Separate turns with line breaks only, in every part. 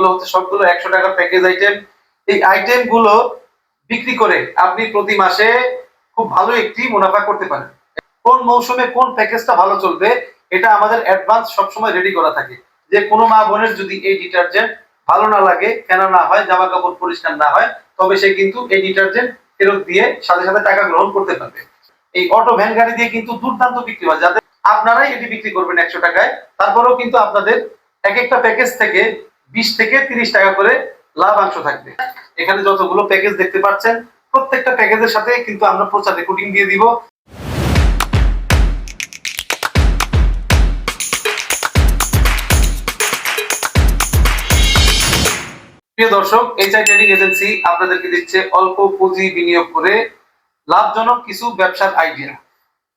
এগুলো হচ্ছে সবগুলো একশো টাকার প্যাকেজ আইটেম এই আইটেমগুলো বিক্রি করে আপনি প্রতি মাসে খুব ভালো একটি মুনাফা করতে পারেন। কোন মৌসুমে কোন প্যাকেজটা ভালো চলবে, এটা আমাদের অ্যাডভান্স সবসময় রেডি করা থাকে। যে কোনো মা বোনের যদি এই ডিটারজেন্ট ভালো না লাগে, কেন না হয়, জামা কাপড় পরিষ্কার না হয়, তবে সে কিন্তু এই ডিটারজেন্ট ফেরত দিয়ে সাথে সাথে টাকা গ্রহণ করতে পারবে। এই অটো ভ্যান গাড়ি দিয়ে কিন্তু দুর্দান্ত বিক্রি হয়। যাদের আপনারাই এটি বিক্রি করবেন একশো টাকায়, তারপরেও কিন্তু আপনাদের এক একটা প্যাকেজ থেকে বিশ থেকে তিরিশ টাকা করে লাভাংশ থাকবে। এখানে যতগুলো প্যাকেজ দেখতে পাচ্ছেন, প্রত্যেকটা প্যাকেজের সাথে কিন্তু আমরা প্রচার রেকর্ডিং দিয়ে দিব। প্রিয় দর্শক এইচআই ট্রেডিং এজেন্সি আপনাদেরকে দিচ্ছে অল্প পুঁজি বিনিয়োগ করে লাভজনক কিছু ব্যবসার আইডিয়া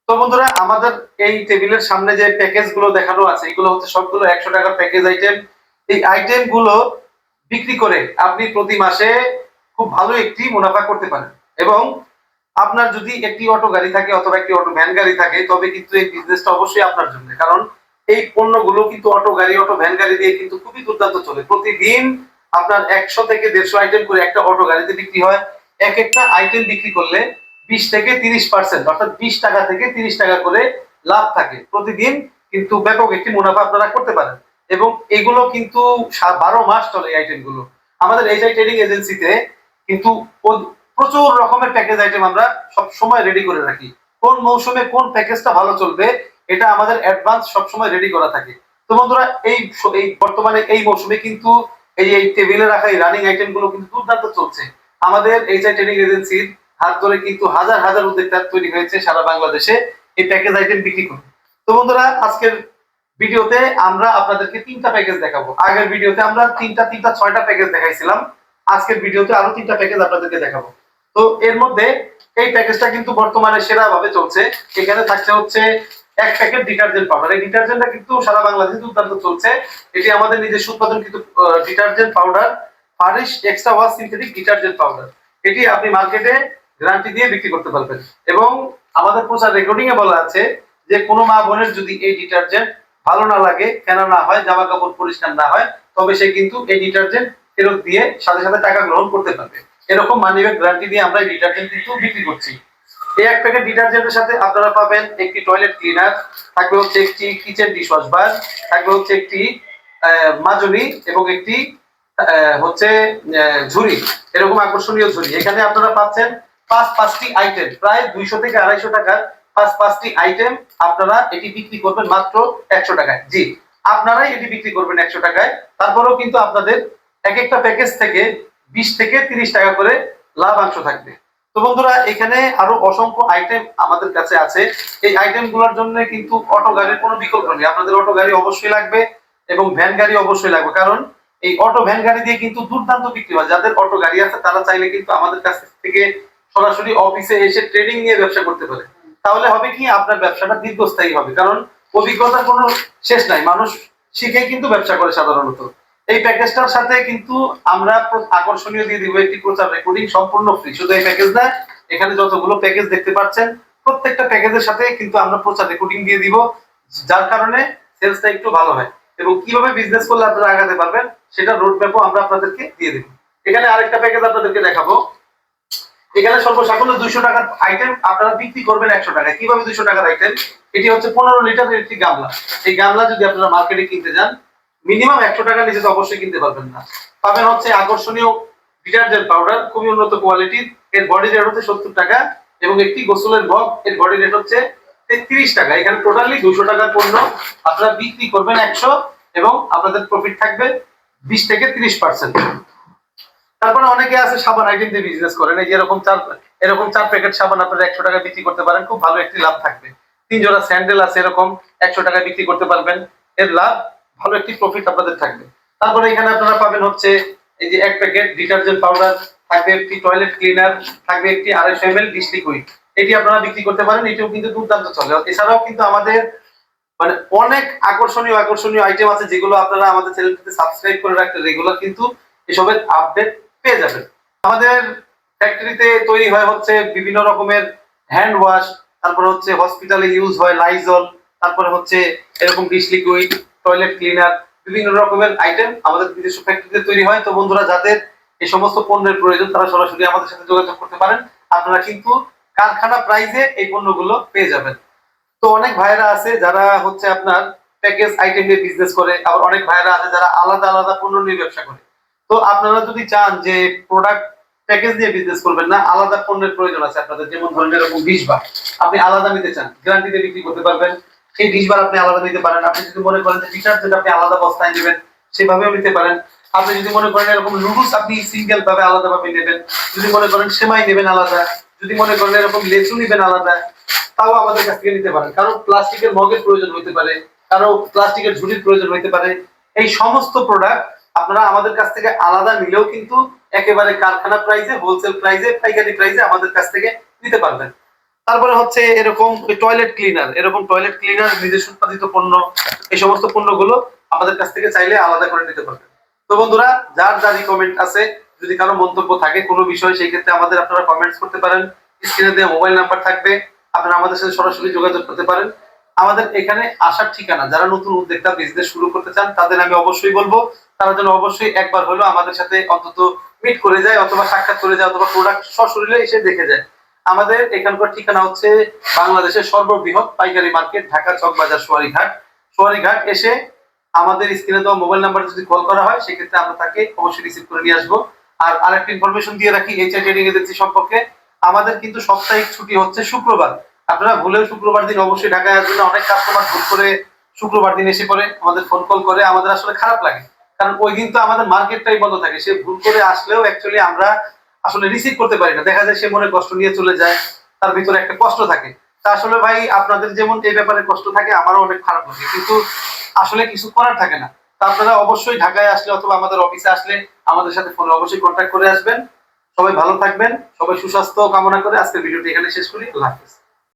তো বন্ধুরা, আমাদের এই টেবিলের সামনে যে প্যাকেজগুলো দেখানো আছে, এগুলো হচ্ছে সবগুলো একশো টাকার প্যাকেজ আইটেম এই আইটেমগুলো বিক্রি করে আপনি প্রতি মাসে খুব ভালো একটি মুনাফা করতে পারেন। এবং আপনার যদি একটি অটো গাড়ি থাকে অথবা একটি অটো ভ্যান গাড়ি থাকে, তবে কিন্তু এই বিজনেসটা অবশ্যই আপনার জন্য। কারণ এই পণ্যগুলো কিন্তু অটো গাড়ি অটো ভ্যান গাড়ি দিয়ে কিন্তু খুবই দুর্দান্ত চলে। প্রতিদিন আপনার একশো থেকে দেড়শো আইটেম করে একটা অটো গাড়িতে বিক্রি হয়। এক একটা আইটেম বিক্রি করলে বিশ থেকে তিরিশ পার্সেন্ট অর্থাৎ বিশ টাকা থেকে তিরিশ টাকা করে লাভ থাকে। প্রতিদিন কিন্তু ব্যাপক একটি মুনাফা আপনারা করতে পারেন। এবং এগুলো কিন্তু বারো মাস চলে এই আইটেমগুলো আমাদের এইচআই ট্রেডিং এজেন্সিতে কিন্তু প্রচুর রকমের প্যাকেজ আইটেম আমরা সব সময় রেডি করে রাখি। কোন মৌসুমে কোন প্যাকেজটা ভালো চলবে, এটা আমাদের অ্যাডভান্স সব সময় রেডি করা থাকে। তো বন্ধুরা, এই এই বর্তমানে এই মৌসুমে কিন্তু এই এই টেবিলে রাখা এই রানিং আইটেমগুলো কিন্তু দুর্দান্ত চলছে। আমাদের এইচআই ট্রেডিং এজেন্সির হাত ধরে কিন্তু হাজার হাজার উদ্যোক্তা তৈরি হয়েছে সারা বাংলাদেশে এই প্যাকেজ আইটেম বিক্রি করে তো বন্ধুরা, আজকের ভিডিওতে আমরা আপনাদেরকে তিনটা প্যাকেজ দেখাবো। আগের ভিডিওতে আমরা তিনটা তিনটা, ছয়টা প্যাকেজ দেখাইছিলাম। আজকের ভিডিওতে আরও তিনটা প্যাকেজ আপনাদেরকে দেখাবো। তো এর মধ্যে এই প্যাকেজটা কিন্তু বর্তমানে সেরা ভাবে চলছে। এখানে থাকছে হচ্ছে এক প্যাকেট ডিটারজেন্ট পাউডার। এই ডিটারজেন্টটা কিন্তু সারা বাংলাদেশে দুর্দান্ত চলছে। এটি আমাদের নিজস্ব উৎপাদন কিন্তু detergent powder পারিশ extra wash synthetic detergent powder. এটি আপনি মার্কেটে গ্যারান্টি দিয়ে বিক্রি করতে পারবেন। এবং আমাদের প্রচার রেকর্ডিং এ বলা আছে যে কোনো মা বোনের যদি এই ডিটারজেন্ট ভালো না লাগে, কেন না হয় জামা কাপড় পরিষ্কার না হয়, তবে সে কিন্তু এই ডিটারজেন্ট ফেরত দিয়ে সাথে সাথে টাকা গ্রহণ করতে পারবে। এরকম মানিব্যাগ গ্যারান্টি দিয়ে আমরা এই ডিটারজেন্ট কিন্তু বিক্রি করছি। এই এক প্যাকেট ডিটারজেন্টের সাথে আপনারা পাবেন একটি টয়লেট ক্লিনার থাকবে হচ্ছে একটি কিচেন ডিশওয়াশ বার থাকবে হচ্ছে একটি মাজনি এবং একটি হচ্ছে ঝুড়ি। এরকম আকর্ষণীয় ঝুড়ি। এখানে আপনারা পাচ্ছেন পাঁচ, পাঁচটি আইটেম প্রায় দুইশো থেকে আড়াইশো টাকার পাঁচ পাঁচটি আইটেম আপনারা এটি বিক্রি করবেন মাত্র একশো টাকায়। জি, আপনারাই এটি বিক্রি করবেন একশো টাকায়। তারপরেও কিন্তু আপনাদের এক একটা প্যাকেজ থেকে বিশ থেকে তিরিশ টাকা করে লাভাংশ থাকবে। তো বন্ধুরা, এখানে আরও অসংখ্য আইটেম আমাদের কাছে আছে। এই আইটেমগুলোর জন্য কিন্তু অটো গাড়ির কোনো বিকল্প নেই। আপনাদের অটো গাড়ি অবশ্যই লাগবে এবং ভ্যান গাড়ি অবশ্যই লাগবে। কারণ এই অটো ভ্যান গাড়ি দিয়ে কিন্তু দুর্দান্ত বিক্রি হয়। যাদের অটো গাড়ি আছে, তারা চাইলে কিন্তু আমাদের কাছ থেকে সরাসরি অফিসে এসে ট্রেডিং নিয়ে ব্যবসা করতে পারে। তাহলে হবে কি আপনার ব্যবসাটা দীর্ঘস্থায়ী হবে। কারণ অভিজ্ঞতার কোনো শেষ নাই। মানুষ শিখে কিন্তু ব্যবসা করে সাধারণত। এই প্যাকেজটার সাথে কিন্তু আমরা আকর্ষণীয় দিয়ে দিব একটি প্রচার রেকর্ডিং সম্পূর্ণ ফ্রি শুধু এই প্যাকেজ না, এখানে যতগুলো প্যাকেজ দেখতে পাচ্ছেন, প্রত্যেকটা প্যাকেজের সাথে কিন্তু আমরা প্রচার রেকর্ডিং দিয়ে দিব, যার কারণে সেলসটা একটু ভালো হয়। এবং কীভাবে বিজনেস করলে আপনারা আগাতে পারবেন, সেটা রোড ম্যাপও আমরা আপনাদেরকে দিয়ে দেবো। এখানে আরেকটা প্যাকেজ আপনাদেরকে দেখাবো। এখানে সর্বসাকুল্য দুইশো টাকার আইটেম আপনারা বিক্রি করবেন একশো টাকায় কীভাবে দুইশো টাকার আইটেম এটি হচ্ছে পনেরো লিটারের একটি গামলা। এই গামলা যদি আপনারা মার্কেটে কিনতে যান মিনিমাম একশো টাকার নিচে তো অবশ্যই কিনতে পারবেন না। পাবেন হচ্ছে আকর্ষণীয় ডিটারজেন্ট পাউডার খুবই উন্নত কোয়ালিটির এর বডি রেট হচ্ছে সত্তর টাকা এবং একটি গোসলের মগ এর বডি রেট হচ্ছে তেত্রিশ টাকা। এখানে টোটালি দুশো টাকার পণ্য আপনারা বিক্রি করবেন একশো এবং আপনাদের প্রফিট থাকবে বিশ থেকে তিরিশ পার্সেন্ট তারপরে অনেকে আছে সাবান আইটেম দিয়ে বিজনেস করেন। এই এরকম চার এরকম চার প্যাকেট সাবান আপনারা একশো টাকা বিক্রি করতে পারেন। খুব ভালো একটি লাভ থাকবে। তিন জোড়া স্যান্ডেল আছে এরকম, একশো টাকা বিক্রি করতে পারবেন। এর লাভ, ভালো একটি প্রফিট আপনাদের থাকবে। তারপরে এখানে আপনারা পাবেন হচ্ছে এই যে এক প্যাকেট ডিটারজেন্ট পাউডার থাকবে একটি টয়লেট ক্লিনার থাকবে একটি আড়াইশো এম এল ডিশ এটি আপনারা বিক্রি করতে পারেন, এটিও কিন্তু দুর্দান্ত চলে। এছাড়াও কিন্তু আমাদের মানে অনেক আকর্ষণীয় আকর্ষণীয় আইটেম আছে যেগুলো আপনারা আমাদের চ্যানেলটিতে সাবস্ক্রাইব করে রাখতে রেগুলার কিন্তু এসবের আপডেট পেয়ে যাবেন আমাদের ফ্যাক্টরিতে তৈরি হয় হচ্ছে বিভিন্ন রকমের হ্যান্ড ওয়াশ তারপর হচ্ছে হসপিটালে ইউজ হয় লাইজল তারপরে হচ্ছে এরকম ডিশ লিকুইড টয়লেট ক্লিনার বিভিন্ন রকমের আইটেম আমাদের নিজস্ব ফ্যাক্টরিতে তৈরি হয়। তো বন্ধুরা, যাদের এই সমস্ত পণ্যের প্রয়োজন, তারা সরাসরি আমাদের সাথে যোগাযোগ করতে পারেন। আপনারা কিন্তু কারখানা প্রাইজে এই পণ্যগুলো পেয়ে যাবেন। তো অনেক ভাইরা আছে যারা হচ্ছে আপনার প্যাকেজ আইটেম নিয়ে বিজনেস করে, আবার অনেক ভাইরা আছে যারা আলাদা আলাদা পণ্য নিয়ে ব্যবসা করে। তো আপনারা যদি চান যে প্রোডাক্ট প্যাকেজ দিয়ে বিজনেস করবেন না, আলাদা পণ্যের প্রয়োজন আছে আপনাদের, যেমন ধরেন এরকম বিশ বার, আপনি আলাদা নিতে চান গ্যারান্টিতে বিক্রি করতে পারবেন। সেই বিশ বার আপনি আলাদা নিতে পারেন। আপনি যদি মনে করেন যে ডিটারজেন্ট আপনি আলাদা বস্তায় নেবেন, সেভাবেও নিতে পারেন। আপনি যদি মনে করেন এরকম নুডলস আপনি সিঙ্গেল ভাবে আলাদা ভাবে নেবেন, যদি মনে করেন সেমাই নেবেন আলাদা, যদি মনে করেন এরকম লেচু নেবেন আলাদা, তাও আমাদের কাছ থেকে নিতে পারেন। কারও প্লাস্টিকের মগের প্রয়োজন হতে পারে, কারও প্লাস্টিকের ঝুড়ির প্রয়োজন হতে পারে। এই সমস্ত প্রোডাক্ট আপনারা আমাদের কাছ থেকে আলাদা নিলেও কিন্তু একেবারে কারখানা প্রাইসে হোলসেল প্রাইসে পাইকারি প্রাইসে আমাদের কাছ থেকে নিতে পারবেন। তারপরে হচ্ছে এরকম টয়লেট ক্লিনার এরকম টয়লেট ক্লিনার নিজস্ব উৎপাদিত পণ্য, এই সমস্ত পণ্যগুলো আমাদের কাছ থেকে চাইলে আলাদা করে নিতে পারবেন। তো বন্ধুরা, যার যা রিকমেন্ড আছে, যদি কারও মন্তব্য থাকে কোনো বিষয়, সেই ক্ষেত্রে আমাদের আপনারা কমেন্টস করতে পারেন। স্ক্রিনে দেওয়া মোবাইল নাম্বার থাকবে, আপনারা আমাদের সাথে সরাসরি যোগাযোগ করতে পারেন। আমাদের এখানে আসার ঠিকানা, যারা নতুন উদ্যোক্তা বিজনেস শুরু করতে চান, তাদের আমি অবশ্যই বলব তারা যেন অবশ্যই একবার হলো আমাদের সাথে অন্তত মিট করে যায় অথবা সাক্ষাৎ করে যায় অথবা প্রোডাক্ট সশরীরে এসে দেখে যায়। আমাদের এখানকার ঠিকানা হচ্ছে বাংলাদেশের সর্ববৃহৎ পাইকারি মার্কেট, ঢাকা চকবাজার সোয়ারিঘাট। সোয়ারিঘাট এসে আমাদের স্ক্রিনে দেওয়া মোবাইল নাম্বার যদি কল করা হয়, সেক্ষেত্রে আমরা তাকে অবশ্যই রিসিভ করে নিয়ে আসব। আর আরেকটা ইনফরমেশন দিয়ে রাখি এইচআই ট্রেডিং এজেন্সি সম্পর্কে, আমাদের কিন্তু সাপ্তাহিক ছুটি হচ্ছে শুক্রবার। আপনারা ভুলেও শুক্রবার দিন অবশ্যই ঢাকায় আসবেন অনেক কাস্টমার ভুল করে শুক্রবার দিন এসে পরে আমাদের ফোন কল করে, আমাদের আসলে খারাপ লাগে। কারণ ওই দিন তো আমাদের মার্কেটটাই বন্ধ থাকে। সে ভুল করে আসলেও অ্যাকচুয়ালি আমরা আসলে রিসিভ করতে পারি না। দেখা যায় সে মনে কষ্ট নিয়ে চলে যায়, তার ভিতরে একটা কষ্ট থাকে। তা আসলে ভাই, আপনাদের যেমন এই ব্যাপারে কষ্ট থাকে, আমারও অনেক খারাপ লাগে। কিন্তু আসলে কিছু করার থাকে না। তা আপনারা অবশ্যই ঢাকায় আসলে অথবা আমাদের অফিসে আসলে আমাদের সাথে ফোনে অবশ্যই কন্ট্যাক্ট করে আসবেন। সবাই ভালো থাকবেন, সবাই সুস্বাস্থ্য কামনা করে আজকের ভিডিওটি এখানে শেষ করি। আল্লাহ হাফেজ।